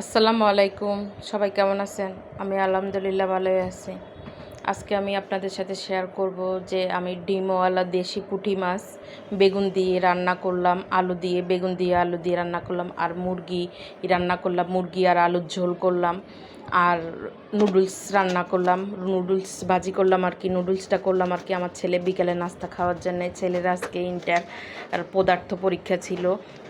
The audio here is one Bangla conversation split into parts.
আসসালামু আলাইকুম। সবাই কেমন আছেন? আমি আলহামদুলিল্লাহ ভালোই আছি। আজকে আমি আপনাদের সাথে শেয়ার করব যে আমি ডিমওয়ালা দেশি পুঁটি মাছ বেগুন দিয়ে রান্না করলাম, আলু দিয়ে, বেগুন দিয়ে আলু দিয়ে রান্না করলাম, আর মুরগি রান্না করলাম, মুরগি আর আলুর ঝোল করলাম, আর নুডলস রান্না করলাম, নুডলস ভাজি করলাম আর কি, নুডলসটা করলাম আর কি আমার ছেলে বিকেলে নাস্তা খাওয়ার জন্য। ছেলের আজকে ইন্টার পদার্থ পরীক্ষা ছিল।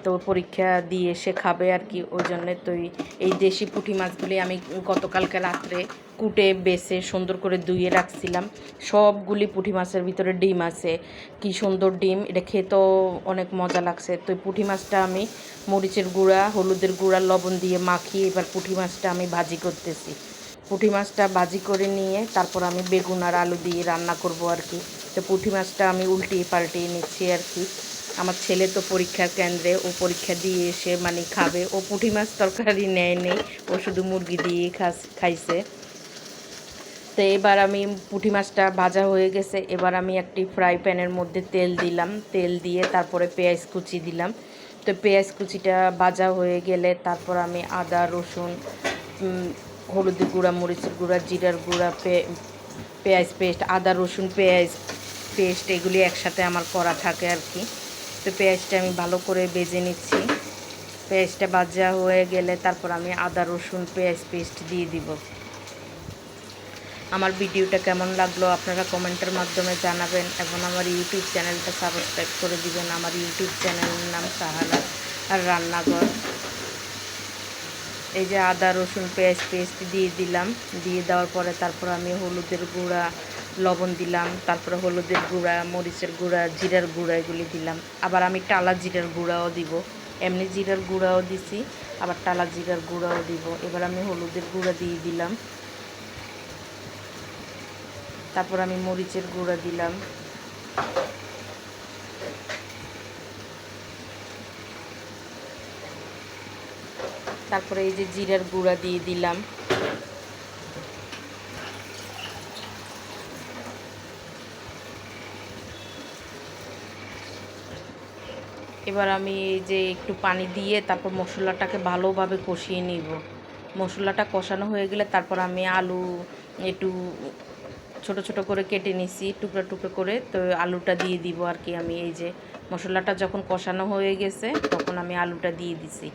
তো পরীক্ষা দিয়ে সে খাবে আর কি, ওই জন্যে তো এই- দেশি পুঁটি মাছগুলি আমি গতকালকে রাত্রে কুটে, বেছে, সুন্দর করে ধুয়ে রাখছিলাম। সবগুলি পুঁটি মাছের ভিতরে ডিম আছে। কি সুন্দর ডিম, এটা খেতেও অনেক মজা লাগছে। তো পুঁটি মাছটা আমি মরিচের গুঁড়া, হলুদের গুঁড়া, লবণ দিয়ে মাখিয়ে এবার পুঁটি মাছটা আমি ভাজি করতেছি। পুঁটি মাছটা ভাজি করে নিয়ে তারপর আমি বেগুন আর আলু দিয়ে রান্না করব আর কি। তো পুঁটি মাছটা আমি উল্টিয়ে পাল্টিয়ে নিচ্ছি আর কি। আমার ছেলে তো পরীক্ষার কেন্দ্রে, ও পরীক্ষা দিয়ে এসে মানে খাবে। ও পুঁটি মাছ তরকারি নেয় নেই, ও শুধু মুরগি দিয়ে খাস, খাইছে। তো এবার আমি পুঁটি মাছটা ভাজা হয়ে গেছে। এবার আমি একটি ফ্রাই প্যানের মধ্যে তেল দিলাম। তেল দিয়ে তারপরে পেঁয়াজ কুচি দিলাম। তো পেঁয়াজ কুচিটা ভাজা হয়ে গেলে তারপর আমি আদা, রসুন হলুদের গুঁড়া, মরিচের গুঁড়া, জিরার গুঁড়া পেঁয়াজ পেস্ট, আদা, রসুন পেঁয়াজ পেস্ট, এগুলি একসাথে আমার করা থাকে আর কি। তো পেঁয়াজটা আমি ভালো করে বেজে নিচ্ছি। পেঁয়াজটা ভাজা হয়ে গেলে তারপর আমি আদা, রসুন, পেঁয়াজ পেস্ট দিয়ে দিব। আমার ভিডিওটা কেমন লাগল আপনারা কমেন্টের মাধ্যমে জানাবেন এবং আমার ইউটিউব চ্যানেলটা সাবস্ক্রাইব করে দিবেন। আমার ইউটিউব চ্যানেলের নাম সাহানা আর রান্নাঘর। এই যে আদা, রসুন, পেঁয়াজ পেস্ট দিয়ে দিলাম। দিয়ে দেওয়ার পরে তারপর আমি হলুদের গুঁড়া লবণ দিলাম, তারপরে হলুদের গুঁড়া, মরিচের গুঁড়া, জিরার গুঁড়া এগুলি দিলাম। আবার আমি টালা জিরার গুঁড়াও দিব। এমনি জিরার গুঁড়াও দিছি, আবার টালা জিরার গুঁড়াও দিব। এবার আমি হলুদের গুঁড়া দিয়ে দিলাম। তারপর আমি মরিচের গুঁড়া দিলাম। তারপরে এই যে জিরার গুঁড়া দিয়ে দিলাম। এবার আমি এই যে একটু পানি দিয়ে তারপর মশলাটাকে ভালোভাবে কষিয়ে নিব। মশলাটা কষানো হয়ে গেলে তারপর আমি আলু একটু ছোট ছোট করে কেটে নিছি, টুকরা টুকরো করে। তো আলুটা দিয়ে দিব আর কি আমি এই যে। মশলাটা যখন কষানো হয়ে গেছে তখন আমি আলুটা দিয়ে দিছি।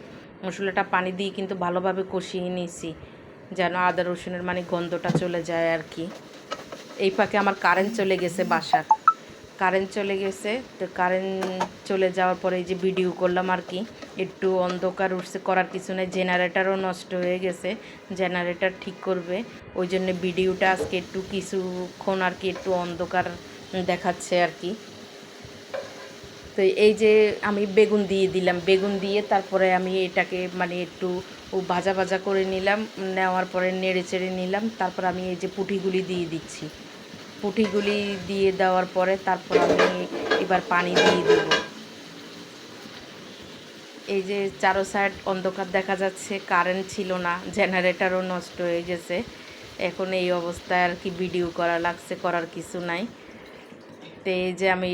মশলাটা পানি দিয়ে কিন্তু ভালোভাবে কষিয়ে নিয়েছি যেন আদা রসুনের মানে গন্ধটা চলে যায় আর কি। এই ফাঁকে আমার কারেন্ট চলে গেছে বাসার। কারেন্ট চলে গেছে। তো কারেন্ট চলে যাওয়ার পরে যে ভিডিও করলাম আর কি, একটু অন্ধকার উঠছে, করার কিছু নেই জেনারেটারও নষ্ট হয়ে গেছে জেনারেটার ঠিক করবে। ওই জন্য ভিডিওটা আজকে একটু কিছুক্ষণ আর কি একটু অন্ধকার দেখাচ্ছে আর কি। তো এই যে আমি বেগুন দিয়ে দিলাম, বেগুন দিয়ে তারপরে আমি এটাকে মানে একটু ও ভাজা ভাজা করে নিলাম, নেওয়ার পরে নেড়ে চেড়ে নিলাম, তারপর আমি এই যে পুঁটিগুলি দিয়ে দিচ্ছি। পুঁটিগুলি দিয়ে দেওয়ার পরে তারপর আমি এবার পানি দিয়ে দেব। এই যে চারো সাইড অন্ধকার দেখা যাচ্ছে কারেন্ট ছিল না জেনারেটারও নষ্ট হয়ে গেছে। এখন এই অবস্থায় আর কি ভিডিও করা লাগছে, করার কিছু নাই। তো এই যে আমি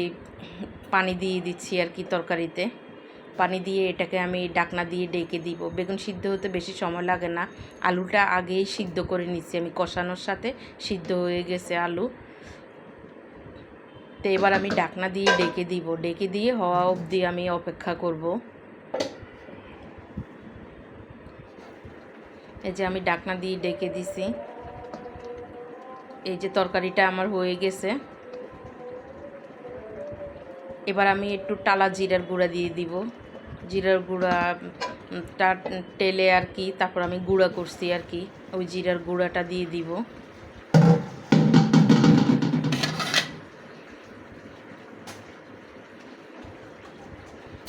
পানি দিয়ে দিচ্ছি আর কি তরকারিতে। পানি দিয়ে এটাকে আমি ডাকনা দিয়ে ডেকে দিব। বেগুন সিদ্ধ হতে বেশি সময় লাগে না। আলুটা আগেই সিদ্ধ করে নিচ্ছি আমি কষানোর সাথে। সিদ্ধ হয়ে গেছে আলু। তো এবার আমি ডাকনা দিয়ে ডেকে দিব। ডেকে দিয়ে হওয়া অবধি আমি অপেক্ষা করব। এই যে আমি ডাকনা দিয়ে ডেকে দিছি। এই যে তরকারিটা আমার হয়ে গেছে। এবার আমি একটু টালা জিরার গুঁড়া দিয়ে দিব। জিরার গুঁড়া টা টেলে আর কি, তারপর আমি গুঁড়া করছি আর কি। ওই জিরার গুঁড়াটা দিয়ে দিব।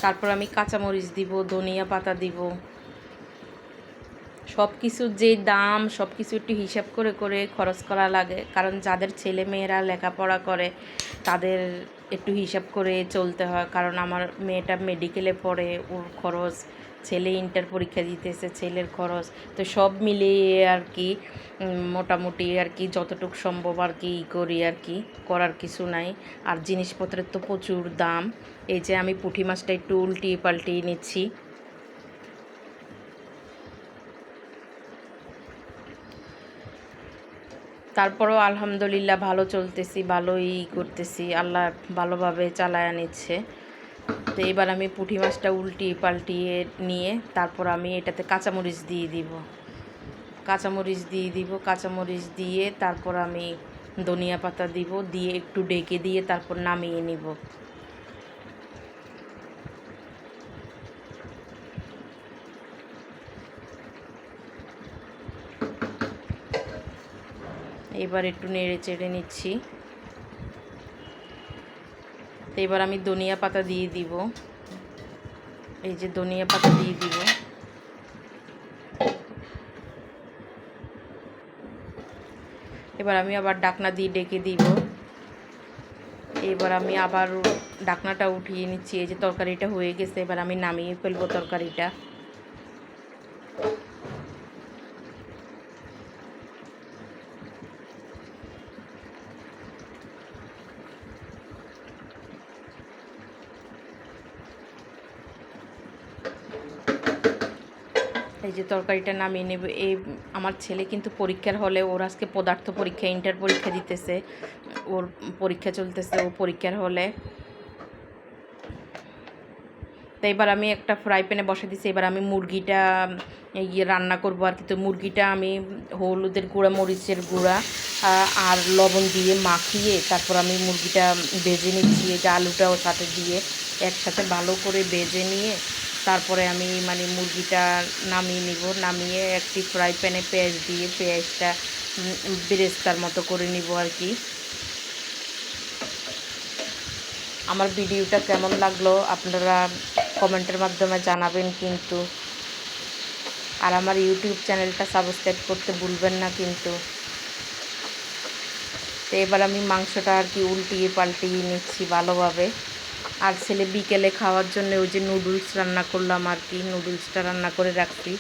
তারপর আমি কাঁচামরিচ দিব, ধনিয়া পাতা দিব। সব কিছুর যে দাম সব কিছু একটু হিসাব করে করে খরচ করা লাগে। কারণ যাদের ছেলে মেয়েরা লেখাপড়া করে, তাদের একটু হিসাব করে চলতে হয়। কারণ আমার মেয়েটা মেডিকেলে পড়ে, ওর খরচ ছেলে ইন্টার পরীক্ষা দিতেছে, ছেলের খরচ। তো সব মিলিয়ে আর কি মোটামুটি আর কি যতটুকু সম্ভব আর কি ই করি আর কি, করার কিছু নাই। আর জিনিসপত্রের তো প্রচুর দাম। এই যে আমি পুঁটি মাছটা একটু উল্টিয়ে পাল্টিয়ে নিচ্ছি। তারপরেও আলহামদুলিল্লাহ ভালো চলতেছি, ভালোই করতেছি। আল্লাহ ভালোভাবে চালায় নিচ্ছে। তো এবার আমি পুঁটি মাছটা উল্টিয়ে পাল্টিয়ে নিয়ে তারপর আমি এটাতে কাঁচামরিচ দিয়ে দিব। কাঁচামরিচ দিয়ে দিব, কাঁচামরিচ দিয়ে তারপর আমি ধনিয়া পাতা দিব, দিয়ে একটু ডেকে দিয়ে তারপর নামিয়ে নিব। এবার একটু নেড়ে চেড়ে নিচ্ছি। তো এবার আমি ধনিয়া পাতা দিয়ে দিব। এই যে ধনিয়া পাতা দিয়ে দিব। এবার আমি আবার ডাকনা দিয়ে ডেকে দিব। এবার আমি আবার ডাকনাটা উঠিয়ে নিচ্ছি। এই যে তরকারিটা হয়ে গেছে, এবার আমি নামিয়ে ফেলব তরকারিটা। যে তরকারিটা নামিয়ে নেবে, এই আমার ছেলে কিন্তু পরীক্ষার হলে ওর আজকে পদার্থ পরীক্ষা, ইন্টার পরীক্ষা দিতেছে। ওর পরীক্ষা চলতেছে ও পরীক্ষার হলে। তো এবার আমি একটা ফ্রাই প্যানে বসে দিছি, এবার আমি মুরগিটা ইয়ে রান্না করব আর কি। তো মুরগিটা আমি হলুদের গুঁড়া, মরিচের গুঁড়া আর লবণ দিয়ে মাখিয়ে তারপর আমি মুরগিটা ভেজে নিচ্ছি আলুটাও সাথে দিয়ে একসাথে ভালো করে ভেজে নিয়ে তারপরে আমি মানে মুরগিটা নামিয়ে নিব। নামিয়ে একটি ফ্রাই প্যানে পেঁয়াজ দিয়ে পেঁয়াজটা বেরেস্তার মতো করে নিব আর কি। আমার ভিডিওটা কেমন লাগল আপনারা কমেন্টের মাধ্যমে জানাবেন কিন্তু। আর আমার ইউটিউব চ্যানেলটা সাবস্ক্রাইব করতে ভুলবেন না কিন্তু। তো এবার আমি মাংসটা আর কি উল্টিয়ে পাল্টিয়ে নিচ্ছি ভালোভাবে। আর ছেলে বিকেলে খাওয়ার জন্য ওই যে নুডলস রান্না করলাম আর কি, নুডলসটা রান্না করে রাখছি।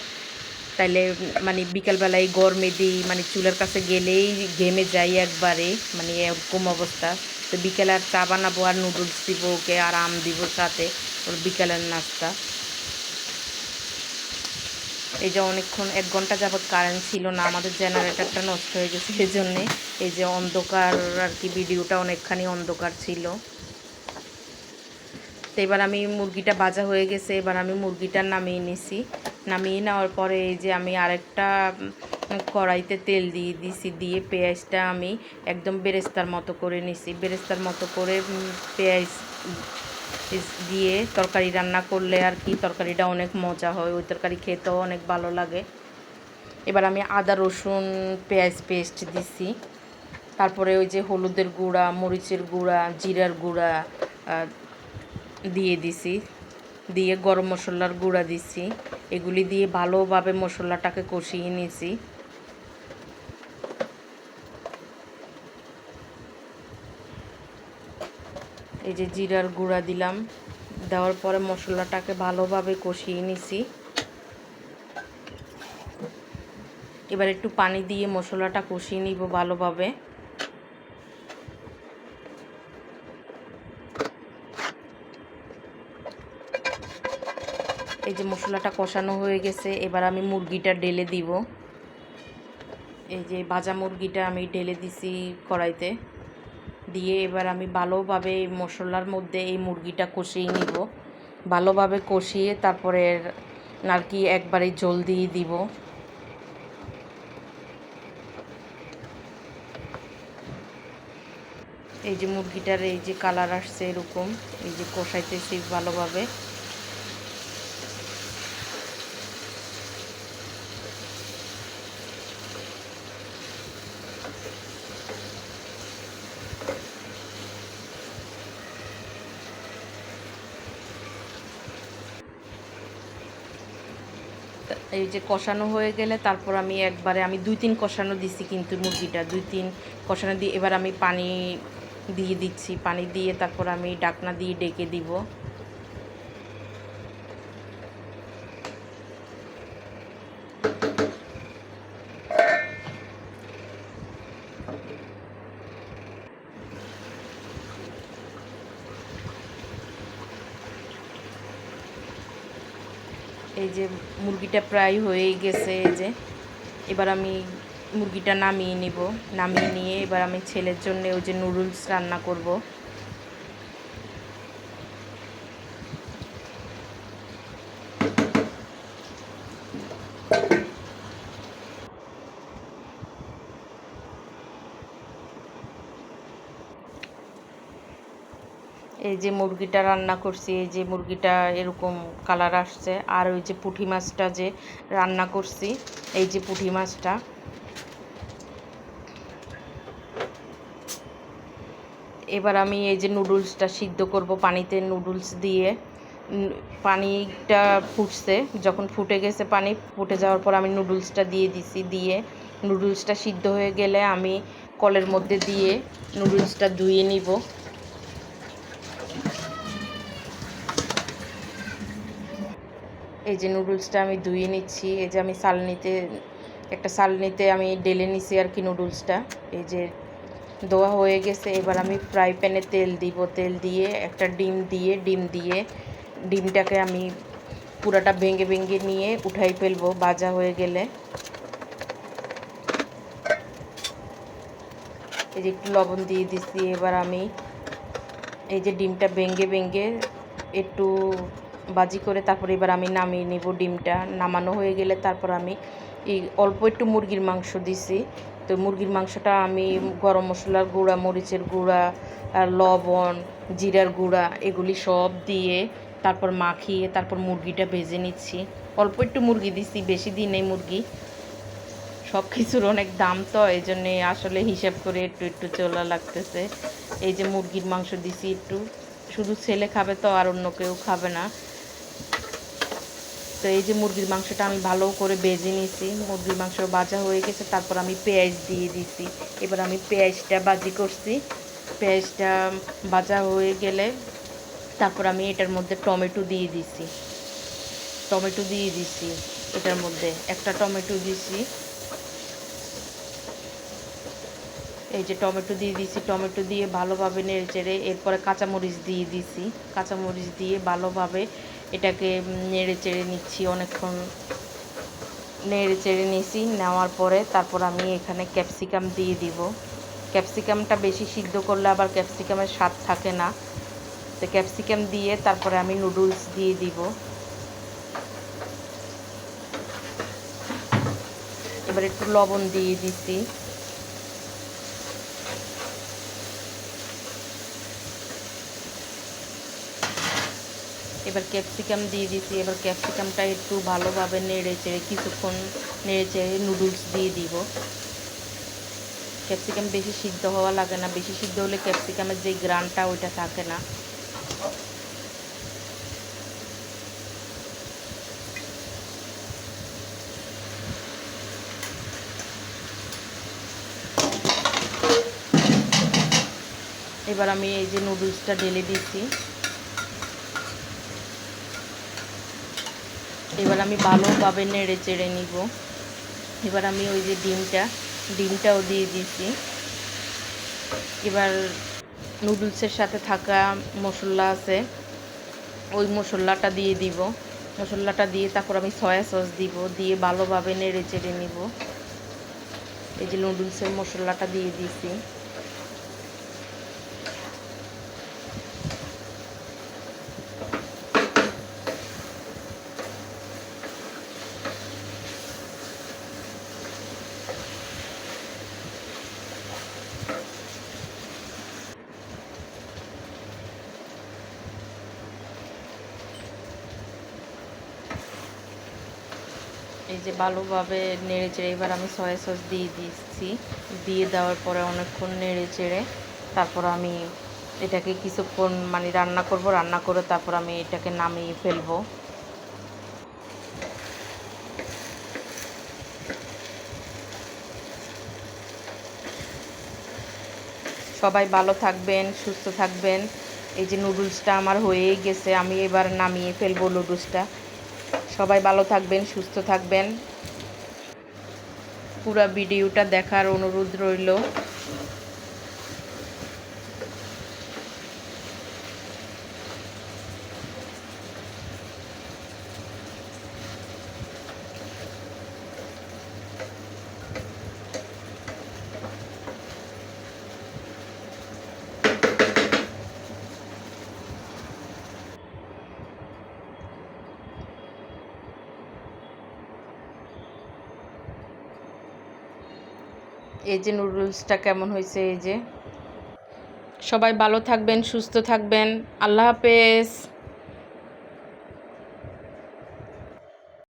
তাইলে মানে বিকালবেলায় গরমে দিই মানে চুলের কাছে গেলেই ঘেমে যাই একবারে মানে এরকম অবস্থা। তো বিকেলে আর চা বানাবো আর নুডলস দিব ওকে, আর আম দিব সাথে ওর বিকেলের নাস্তা। এই যে অনেকক্ষণ, এক ঘণ্টা যাবৎ কারেন্ট ছিল না, আমাদের জেনারেটারটা নষ্ট হয়ে গেছে এই জন্যে এই যে অন্ধকার আর কি, ভিডিওটা অনেকখানি অন্ধকার ছিল। তো এবার আমি মুরগিটা ভাজা হয়ে গেছে, এবার আমি মুরগিটা নামিয়ে নিছি। নামিয়ে নেওয়ার পরে এই যে আমি আরেকটা কড়াইতে তেল দিয়ে দিছি, দিয়ে পেঁয়াজটা আমি একদম বেরেস্তার মতো করে নিছি। বেরেস্তার মতো করে পেঁয়াজ দিয়ে তরকারি রান্না করলে আর কি তরকারিটা অনেক মজা হয়, ওই তরকারি খেতেও অনেক ভালো লাগে। এবার আমি আদা, রসুন, পেঁয়াজ পেস্ট দিছি। তারপরে ওই যে হলুদের গুঁড়া, মরিচের গুঁড়া, জিরার গুঁড়া দিয়ে দিছি। দিয়ে গরম মশলার গুঁড়া দিছি। এগুলি দিয়ে ভালোভাবে মশলাটাকে কষিয়ে নিয়েছি এই যে জিরার গুঁড়া দিলাম। দেওয়ার পরে মশলাটাকে ভালোভাবে কষিয়ে নিছি। এবার একটু পানি দিয়ে মশলাটা কষিয়ে নিব ভালোভাবে। এই যে মশলাটা কষানো হয়ে গেছে, এবার আমি মুরগিটা ঢেলে দিব। এই যে ভাজা মুরগিটা আমি ঢেলে দিছি কড়াইতে। দিয়ে এবার আমি ভালোভাবে এই মশলার মধ্যে এই মুরগিটা কষিয়ে নিব। ভালোভাবে কষিয়ে তারপরে আর কি একবারে জল দিয়ে দিব। এই যে মুরগিটার এই যে কালার আসছে এরকম, এই যে কষাইতেছি ভালোভাবে। এই যে কষানো হয়ে গেলে তারপর আমি একবারে, আমি দুই তিন কষানো দিছি কিন্তু মুরগিটা, দুই তিন কষানো দিয়ে এবার আমি পানি দিয়ে দিচ্ছি, পানি দিয়ে তারপর আমি ডাকনা দিয়ে ডেকে দিব। এই যে মুরগিটা প্রায় হয়ে গেছে যে। এবার আমি মুরগিটা নামিয়ে নিব। নামিয়ে নিয়ে এবার আমি ছেলের জন্য ওই যে নুডলস রান্না করব। এই যে মুরগিটা রান্না করছি, এই যে মুরগিটা এরকম কালার আসছে। আর ওই যে পুঁটি মাছটা যে রান্না করছি, এই যে পুঁটি মাছটা। এবার আমি এই যে নুডলসটা সিদ্ধ করব পানিতে নুডলস দিয়ে। পানিটা ফুটছে, যখন ফুটে গেছে পানি, ফুটে যাওয়ার পর আমি নুডলসটা দিয়ে দিছি, দিয়ে নুডলসটা সিদ্ধ হয়ে গেলে আমি কলের মধ্যে দিয়ে নুডলসটা ধুয়ে নিব। এই যে নুডলসটা আমি ধুয়ে নিচ্ছি, এই যে আমি সালনিতে একটা সালনিতে আমি ডেলে নিছি আর কি নুডলসটা এই যে ধোয়া হয়ে গেছে, এবার আমি ফ্রাই প্যানে তেল দিব, তেল দিয়ে একটা ডিম দিয়ে ডিম দিয়ে ডিমটাকে আমি পুরাটা ভেঙে ভেঙে নিয়ে উঠাই ফেলব ভাজা হয়ে গেলে। এই যে একটু লবণ দিয়ে দিচ্ছি এবার আমি এই যে ডিমটা ভেঙে ভেঙে একটু বাজি করে তারপর এবার আমি নামিয়ে নিব ডিমটা। নামানো হয়ে গেলে তারপর আমি এই অল্প একটু মুরগির মাংস দিছি। তো মুরগির মাংসটা আমি গরম মশলার গুঁড়া, মরিচের গুঁড়া লবণ, জিরার গুঁড়া এগুলি সব দিয়ে তারপর মাখিয়ে তারপর মুরগিটা ভেজে নিচ্ছি। অল্প একটু মুরগি দিছি, বেশি দিন এই মুরগি। সব কিছুর অনেক দাম তো এই জন্যে আসলে হিসাব করে একটু একটু চলা লাগতেছে। এই যে মুরগির মাংস দিছি একটু। শুধু ছেলে খাবে তো আর অন্য কেউ খাবে না। তো এই যে মুরগির মাংসটা আমি ভালো করে বেজে নিয়েছি মুরগির মাংস ভাজা হয়ে গেছে, তারপর আমি পেঁয়াজ দিয়ে দিছি। এবার আমি পেঁয়াজটা বাজি করছি। পেঁয়াজটা ভাজা হয়ে গেলে তারপর আমি এটার মধ্যে টমেটো দিয়ে দিছি। টমেটো দিয়ে দিছি এটার মধ্যে। একটা টমেটো দিছি। এই যে টমেটো দিয়ে দিছি, টমেটো দিয়ে ভালোভাবে নেড়ে চেড়ে এরপরে কাঁচামরিচ দিয়ে দিছি। কাঁচামরিচ দিয়ে ভালোভাবে এটাকে নেড়ে চেড়ে নিচ্ছি অনেকক্ষণ। নেড়ে চেড়ে নিছি, নেওয়ার পরে তারপর আমি এখানে ক্যাপসিকাম দিয়ে দিব। ক্যাপসিকামটা বেশি সিদ্ধ করলে আবার ক্যাপসিকামের স্বাদ থাকে না। তো ক্যাপসিকাম দিয়ে তারপরে আমি নুডলস দিয়ে দিব। এবার একটু লবণ দিয়ে দিছি। এবার ক্যাপসিকাম দিয়ে দিছি এবার ক্যাপসিকামটা একটু ভালোভাবে নেড়ে চেড়ে কিছুক্ষণ নেড়ে চেড়ে নুডলস দিয়ে দিব। ক্যাপসিকাম বেশি সিদ্ধ হওয়া লাগে না, বেশি সিদ্ধ হলে ক্যাপসিকামের যে গ্রানটা ওইটা থাকে না। এবার আমি এই যে নুডলসটা ঢেলে দিচ্ছি। এবার আমি ভালোভাবে নেড়ে চেড়ে নিব। এবার আমি ওই যে ডিমটা, ডিমটাও দিয়ে দিয়েছি এবার নুডলসের সাথে থাকা মশলা আছে, ওই মশলাটা দিয়ে দিব। মশলাটা দিয়ে তারপর আমি সয়া সস দিব, দিয়ে ভালোভাবে নেড়ে চেড়ে নিব। এই যে নুডলসের মশলাটা দিয়ে দিয়েছি এই যে ভালোভাবে নেড়ে চেড়ে এবার আমি সয়া সস দিয়ে দিচ্ছি। দিয়ে দেওয়ার পরে অনেকক্ষণ নেড়ে চেড়ে তারপর আমি এটাকে কিছুক্ষণ মানে রান্না করব, রান্না করে তারপর আমি এটাকে নামিয়ে ফেলব। সবাই ভালো থাকবেন, সুস্থ থাকবেন। এই যে নুডলসটা আমার হয়েই গেছে, আমি এবার নামিয়ে ফেলব নুডলসটা। সবাই ভালো থাকবেন সুস্থ থাকবেন। পুরা ভিডিওটা দেখার অনুরোধ রইল। এই যে নুডলসটা কেমন হয়েছে এই যে। সবাই ভালো থাকবেন সুস্থ থাকবেন। আল্লাহ হাফেজ।